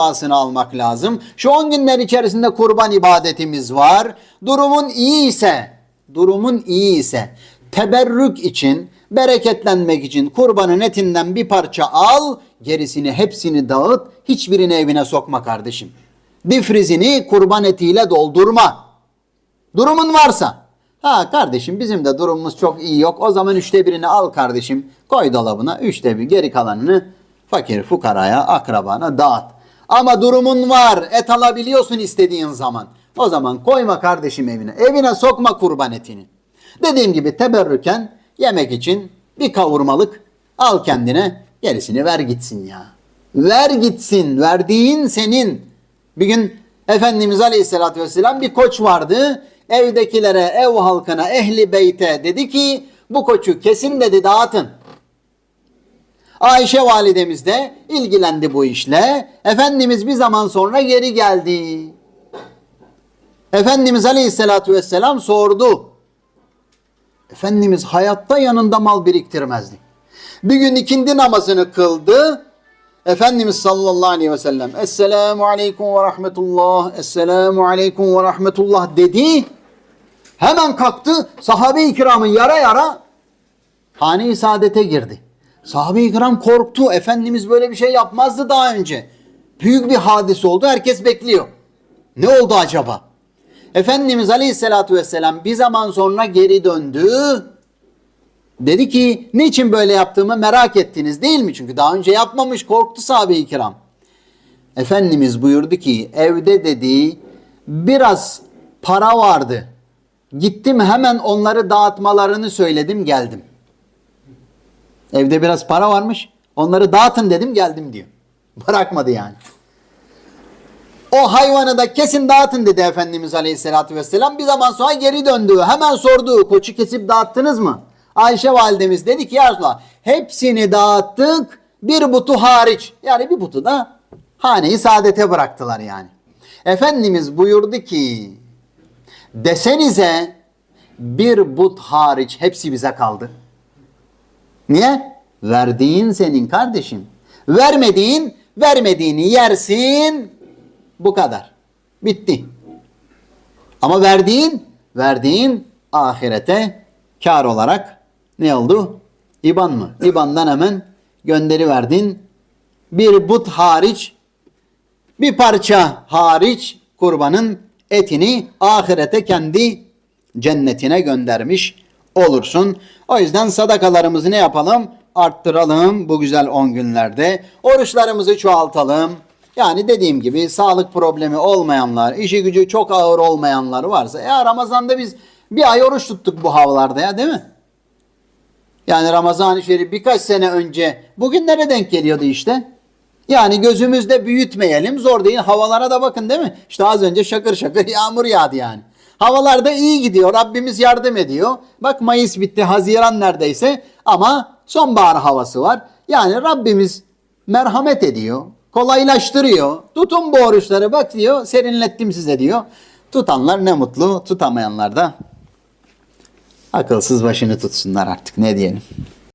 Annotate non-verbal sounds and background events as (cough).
duasını almak lazım. Şu 10 günler içerisinde kurban ibadetimiz var. Durumun iyi ise, durumun iyi ise teberrük için, bereketlenmek için kurbanın etinden bir parça al, gerisini hepsini dağıt, hiçbirini evine sokma kardeşim. Difrizini kurban etiyle doldurma. Durumun varsa. Ha kardeşim bizim de durumumuz çok iyi yok. O zaman üçte birini al kardeşim. Koy dolabına. Üçte bir geri kalanını fakir fukaraya, akrabana dağıt. Ama durumun var. Et alabiliyorsun istediğin zaman. O zaman koyma kardeşim evine. Evine sokma kurban etini. Dediğim gibi teberrüken yemek için bir kavurmalık al kendine. Gerisini ver gitsin ya. Ver gitsin. Verdiğin senin. Bir gün Efendimiz Aleyhisselatü Vesselam bir koç vardı. Evdekilere, ev halkına, ehli beyte dedi ki bu koçu kesin dedi dağıtın. Ayşe validemiz de ilgilendi bu işle. Efendimiz bir zaman sonra geri geldi. Efendimiz Aleyhisselatü Vesselam sordu. Efendimiz hayatta yanında mal biriktirmezdi. Bir gün ikindi namazını kıldı. Efendimiz sallallahu aleyhi ve sellem Esselamu aleyküm ve rahmetullah Esselamu aleyküm ve rahmetullah dedi. Hemen kalktı sahabe-i kiramın yara yara hane-i saadete girdi. Sahabe-i kiram korktu. Efendimiz böyle bir şey yapmazdı daha önce. Büyük bir hadis oldu. Herkes bekliyor. Ne oldu acaba? Efendimiz Aleyhisselatü Vesselam bir zaman sonra geri döndü. Dedi ki niçin böyle yaptığımı merak ettiniz değil mi? Çünkü daha önce yapmamış korktu sahabe-i kiram. Efendimiz buyurdu ki evde dedi biraz para vardı. Gittim hemen onları dağıtmalarını söyledim geldim. Evde biraz para varmış. Onları dağıtın dedim geldim diyor. (laughs) Bırakmadı yani. O hayvanı da kesin dağıtın dedi Efendimiz Aleyhisselatü Vesselam. Bir zaman sonra geri döndü. Hemen sordu. Koçu kesip dağıttınız mı? Ayşe validemiz dedi ki ya Resulallah hepsini dağıttık bir butu hariç. Yani bir butu da haneyi saadete bıraktılar yani. Efendimiz buyurdu ki desenize bir but hariç hepsi bize kaldı. Niye? Verdiğin senin kardeşim. Vermediğin, vermediğini yersin. Bu kadar. Bitti. Ama verdiğin, verdiğin ahirete kar olarak ne oldu? İban mı? İban'dan hemen gönderi verdin. Bir but hariç, bir parça hariç kurbanın etini ahirete kendi cennetine göndermiş olursun. O yüzden sadakalarımızı ne yapalım? Arttıralım bu güzel 10 günlerde. Oruçlarımızı çoğaltalım. Yani dediğim gibi sağlık problemi olmayanlar, işi gücü çok ağır olmayanlar varsa ya Ramazan'da biz bir ay oruç tuttuk bu havalarda ya değil mi? Yani Ramazan-ı Şerif birkaç sene önce bugünlere denk geliyordu işte. Yani gözümüzde büyütmeyelim. Zor değil. Havalara da bakın değil mi? İşte az önce şakır şakır (laughs) yağmur yağdı yani. Havalar da iyi gidiyor. Rabbimiz yardım ediyor. Bak Mayıs bitti. Haziran neredeyse. Ama sonbahar havası var. Yani Rabbimiz merhamet ediyor. Kolaylaştırıyor. Tutun bu oruçları. Bak diyor serinlettim size diyor. Tutanlar ne mutlu. Tutamayanlar da akılsız başını tutsunlar artık. Ne diyelim.